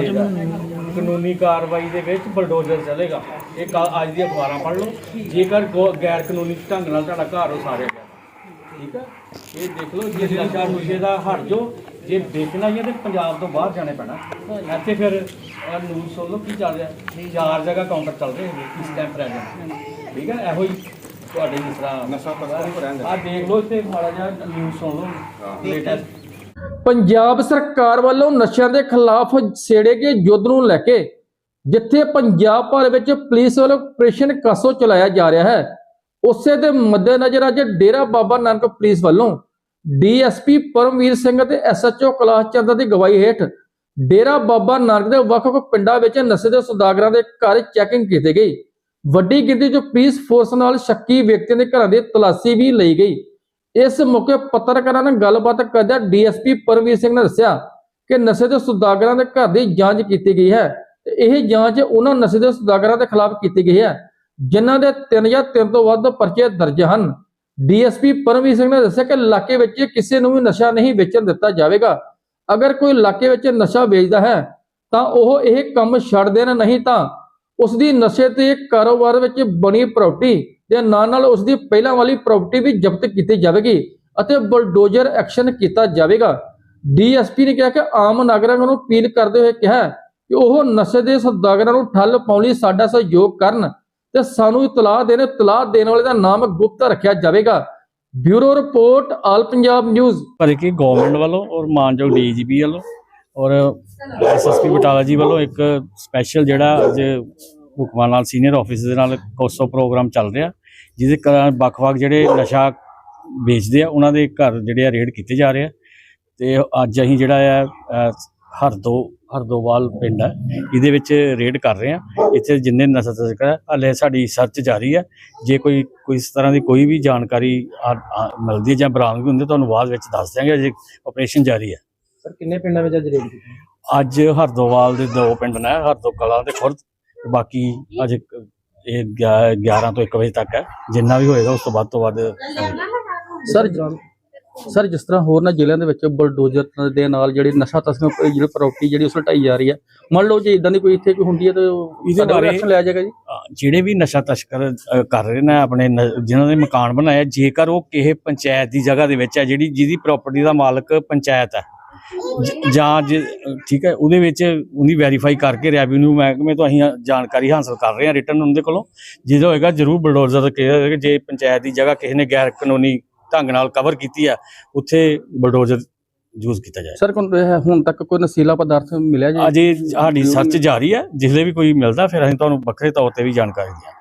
ਕਾਨੂੰਨੀ ਕਾਰਵਾਈ ਦੇ ਵਿੱਚ ਬਲਡੋਜ਼ਰ ਚੱਲੇਗਾ। ਇਹ ਕੱਲ੍ਹ ਅੱਜ ਦੀ ਅਖਬਾਰਾਂ ਪੜ੍ਹ ਲਓ। ਜੇਕਰ ਗੋ- ਗੈਰ ਕਾਨੂੰਨੀ ਢੰਗ ਨਾਲ ਤੁਹਾਡਾ ਘਰ ਉਸਾਰਿਆ ਗਿਆ ਠੀਕ ਹੈ ਇਹ ਦੇਖ ਲਓ ਜੇ ਨਸ਼ਾ ਨੁਸ਼ੇ ਦਾ ਹਟ ਜੋ ਜੇ ਵੇਚਣਾ ਹੀ ਹੈ ਤੇ ਪੰਜਾਬ ਤੋਂ ਬਾਹਰ ਜਾਣੇ ਪੈਣਾ। ਇੱਥੇ ਫਿਰ ਨਿਊਜ਼ ਸੁਣ ਲਓ ਕੀ ਚੱਲ ਰਿਹਾ। ਚਾਰ ਜਗ੍ਹਾ ਕਾਊਂਟਰ ਚੱਲ ਰਹੇ ਨੇ ਇਸ ਟਾਈਮ ਪ੍ਰੈਜ਼ੈਂਟ ਠੀਕ ਹੈ ਇਹੋ ਹੀ ਤੁਹਾਡੇ ਜਿਸ ਤਰ੍ਹਾਂ ਨਸ਼ਾ ਆ ਦੇਖ ਲਓ ਇੱਥੇ ਮਾੜਾ ਜਿਹਾ ਨਿਊਜ਼ ਸੁਣ ਲਓ। ਲੇਟੈਸਟ ਪੰਜਾਬ ਸਰਕਾਰ ਵੱਲੋਂ ਨਸ਼ਿਆਂ ਦੇ ਖਿਲਾਫ ਛੇੜੇ ਗਏ ਯੁੱਧ ਨੂੰ ਲੈ ਕੇ, ਜਿੱਥੇ ਪੰਜਾਬ ਭਰ ਵਿੱਚ ਪੁਲਿਸ ਵੱਲੋਂ ਆਪਰੇਸ਼ਨ ਕਾਸੋ ਚਲਾਇਆ ਜਾ ਰਿਹਾ ਹੈ, ਉਸੇ ਦੇ ਮੱਦੇਨਜ਼ਰ ਅੱਜ ਡੇਰਾ ਬਾਬਾ ਨਾਨਕ ਪੁਲਿਸ ਵੱਲੋਂ ਡੀਐਸਪੀ ਪਰਮਵੀਰ ਸਿੰਘ ਅਤੇ ਐਸਐਚਓ ਕਲਾਸ ਚੰਦ ਦੀ ਗਵਾਹੀ ਹੇਠ ਡੇਰਾ ਬਾਬਾ ਨਾਨਕ ਦੇ ਵੱਖ-ਵੱਖ ਪਿੰਡਾਂ ਵਿੱਚ ਨਸ਼ੇ ਦੇ ਸੁਦਾਗਰਾਂ ਦੇ ਘਰ ਚੈਕਿੰਗ ਕੀਤੀ ਗਈ। ਵੱਡੀ ਗਿਣਤੀ 'ਚ ਪੁਲਿਸ ਫੋਰਸ ਨਾਲ ਸ਼ੱਕੀ ਵਿਅਕਤੀਆਂ ਦੇ ਘਰਾਂ ਦੀ ਤਲਾਸ਼ੀ ਵੀ ਲਈ ਗਈ। ਇਸ ਮੌਕੇ ਪੱਤਰਕਾਰਾਂ ਨਾਲ ਗੱਲਬਾਤ ਕਰਦਿਆਂ ਡੀਐਸਪੀ ਪਰਮਵੀਰ ਸਿੰਘ ਨੇ ਦੱਸਿਆ ਕਿ ਨਸ਼ੇ ਦੇ ਸੁਦਾਗਰਾਂ ਦੇ ਘਰ ਦੀ ਜਾਂਚ ਕੀਤੀ ਗਈ ਹੈ ਇਹ ਜਾਂਚ ਉਹਨਾਂ ਨਸ਼ੇ ਦੇ ਸੁਦਾਗਰਾਂ ਦੇ ਖਿਲਾਫ ਕੀਤੀ ਗਈ ਹੈ, ਜਿਨ੍ਹਾਂ ਦੇ ਤਿੰਨ ਜਾਂ ਤਿੰਨ ਤੋਂ ਵੱਧ ਪਰਚੇ ਦਰਜ ਹਨ। ਡੀਐਸਪੀ ਪਰਮਵੀਰ ਸਿੰਘ ਨੇ ਦੱਸਿਆ ਕਿ ਇਲਾਕੇ ਵਿੱਚ ਕਿਸੇ ਨੂੰ ਵੀ ਨਸ਼ਾ ਨਹੀਂ ਵੇਚਣ ਦਿੱਤਾ ਜਾਵੇਗਾ। ਅਗਰ ਕੋਈ ਇਲਾਕੇ ਵਿੱਚ ਨਸ਼ਾ ਵੇਚਦਾ ਹੈ, ਤਾਂ ਉਹ ਇਹ ਕੰਮ ਛੱਡ ਦੇਣ ਨਹੀਂ ਤਾਂ ਉਸ ਦੀ ਨਸ਼ੇ ਤੇ ਕਾਰੋਬਾਰ ਵਿੱਚ ਬਣੀ ਪ੍ਰਾਪਰਟੀ ਦੇ ਨਾਲ ਨਾਲ ਉਸ ਦੀ ਪਹਿਲਾਂ ਵਾਲੀ ਪ੍ਰਾਪਰਟੀ ਵੀ ਜ਼ਬਤ ਕੀਤੀ ਜਾਵੇਗੀ ਅਤੇ ਬਲਡੋਜ਼ਰ ਐਕਸ਼ਨ ਕੀਤਾ ਜਾਵੇਗਾ। ਡੀਐਸਪੀ ਨੇ ਕਿਹਾ ਕਿ ਆਮ ਨਾਗਰਿਕਾਂ ਨੂੰ ਅਪੀਲ ਕਰਦੇ ਹੋਏ ਕਿਹਾ ਕਿ ਉਹ ਨਸ਼ੇ ਦੇ ਸੌਦਾਗਰਾਂ ਨੂੰ ਠੱਲ ਪਾਉਣ ਲਈ ਸਾਡਾ ਸਹਿਯੋਗ ਕਰਨ ਤੇ ਸਾਨੂੰ ਇਤਲਾਹ ਦੇਣ ਇਤਲਾਹ ਦੇਣ ਵਾਲੇ ਦਾ ਨਾਮ ਗੁਪਤ ਰੱਖਿਆ ਜਾਵੇਗਾ। Bureau report, all Punjab news. ਪਰ ਕਿ ਗਵਰਨਮੈਂਟ ਵੱਲੋਂ ਔਰ ਮਾਨਯੋਗ ਡੀਜੀਪੀ ਵੱਲੋਂ ਔਰ ਐਸਐਸਪੀ ਬਟਾਲਾ ਜੀ ਵੱਲੋਂ ਇੱਕ ਸਪੈਸ਼ਲ ਜਿਹੜਾ ਅੱਜ ਹੁਕਮਾਂ ਨਾਲ ਸੀਨੀਅਰ ਆਫਿਸ ਨਾਲ ਕੋਸੋ ਪ੍ਰੋਗਰਾਮ ਚੱਲ ਰਿਹਾ। ਜਿਹਦੇ ਕਾਰਨ ਵੱਖ-ਵੱਖ ਜਿਹੜੇ ਨਸ਼ਾ ਵੇਚਦੇ ਆ ਉਹਨਾਂ ਦੇ ਘਰ ਜਿਹੜੇ ਆ ਰੇਡ ਕੀਤੇ ਜਾ ਰਹੇ ਆ। ਤੇ ਅੱਜ ਅਸੀਂ ਜਿਹੜਾ ਆ ਹਰਦੋ ਹਰਦੋਵਾਲ ਪਿੰਡ ਹੈ ਇਹਦੇ ਵਿੱਚ ਰੇਡ ਕਰ ਰਹੇ ਆ। ਇੱਥੇ ਜਿੰਨੇ ਨਸ਼ਾ ਤਸਕਰ ਹਲੇ ਸਾਡੀ ਸਰਚ ਜਾਰੀ ਹੈ ਜੇ ਕੋਈ ਕੋਈ ਇਸ ਤਰ੍ਹਾਂ ਦੀ ਕੋਈ ਵੀ ਜਾਣਕਾਰੀ ਮਿਲਦੀ ਹੈ ਜਾਂ ਬਰਾਮਦ ਹੁੰਦੀ ਤੁਹਾਨੂੰ ਬਾਅਦ ਵਿੱਚ ਦੱਸ ਦਿਆਂਗੇ। ਅਜੇ ਆਪਰੇਸ਼ਨ ਜਾਰੀ ਹੈ ਸਰ ਕਿੰਨੇ ਪਿੰਡਾਂ ਵਿੱਚ ਅੱਜ ਰੇਡ ਕੀਤੀ? ਅੱਜ ਹਰਦੋਵਾਲ ਦੇ ਦੋ ਪਿੰਡ ਨੇ ਹਰਦੋ ਕਲਾਂ ਤੇ ਖੁਰਦ ਬਾਕੀ ਅੱਜ ਇਹ ਗਿਆ- 11 ਤੋਂ 1 ਵਜੇ ਤੱਕ ਹੈ। ਜਿੰਨਾ ਵੀ ਹੋਏਗਾ ਉਸ ਤੋਂ ਵੱਧ ਤੋਂ ਵੱਧ ਸਰ ਸਰ ਜਿਸ ਤਰ੍ਹਾਂ ਹੋਰ ਨਾ ਜ਼ਿਲ੍ਹਿਆਂ ਦੇ ਵਿੱਚ ਬਲਡੋਜ਼ਰ ਦੇ ਨਾਲ ਜਿਹੜੀ ਨਸ਼ਾ ਤਸਕਰ ਜਿਹੜੀ ਪ੍ਰਾਪਰਟੀ ਜਿਹੜੀ ਉਸ ਢਾਈ ਜਾ ਰਹੀ ਹੈ। ਮੰਨ ਲਓ ਜੇ ਇਦਾਂ ਦੀ ਕੋਈ ਇੱਥੇ ਕੋਈ ਹੁੰਦੀ ਹੈ ਤਾਂ ਇਹਦੇ ਬਾਰੇ- ਐਕਸ਼ਨ ਲਿਆ ਜਾਏਗਾ ਜੀ। ਜਿਹੜੇ ਵੀ ਨਸ਼ਾ ਤਸਕਰ ਕਰ ਰਹੇ ਨੇ ਆਪਣੇ ਜਿਨ੍ਹਾਂ ਨੇ ਮਕਾਨ ਬਣਾਇਆ ਜੇਕਰ ਉਹ ਕਿਸੇ ਪੰਚਾਇਤ ਦੀ ਜਗ੍ਹਾ ਦੇ ਵਿੱਚ ਹੈ ਜਿਹੜੀ ਜਿਹਦੀ ਪ੍ਰਾਪਰਟੀ ਦਾ ਮਾਲਕ ਪੰਚਾਇਤ ਹੈ ਜ- ਜਾਂ ਠੀਕ ਹੈ ਉਹਦੇ ਵਿੱਚ ਉਹਦੀ ਵੈਰੀਫਾਈ ਕਰਕੇ ਰੈਵਨਿਊ ਮਹਿਕਮੇ ਤੋਂ ਅਸੀਂ ਜਾਣਕਾਰੀ ਹਾਸਲ ਕਰ ਰਹੇ ਹਾਂ ਰਿਟਰਨ ਉਹਦੇ ਕੋਲੋਂ। ਜਿਹਦਾ ਹੋਏਗਾ ਜ਼ਰੂਰ ਬਲਡੋਜ਼ਰ ਕਿ ਜੇ ਪੰਚਾਇਤ ਦੀ ਜਗ੍ਹਾ ਕਿਸੇ ਨੇ ਗੈਰ ਕਾਨੂੰਨੀ ਢੰਗ ਨਾਲ ਕਵਰ ਕੀਤੀ ਹੈ ਉੱਥੇ ਬਲਡੋਜ਼ਰ ਯੂਜ਼ ਕੀਤਾ ਜਾਏ ਸਰ ਹੁਣ ਤੱਕ ਕੋਈ ਨਸ਼ੀਲਾ ਪਦਾਰਥ ਮਿਲਿਆ ਜੀ? ਅਜੇ ਸਾਡੀ ਸਰਚ ਜਾਰੀ ਹੈ ਜਿਸਲੇ ਵੀ ਕੋਈ ਮਿਲਦਾ ਫਿਰ ਅਸੀਂ ਤੁਹਾਨੂੰ ਵੱਖਰੇ ਤੌਰ ਤੇ ਵੀ ਜਾਣਕਾਰੀ ਦਿਆਂਗੇ।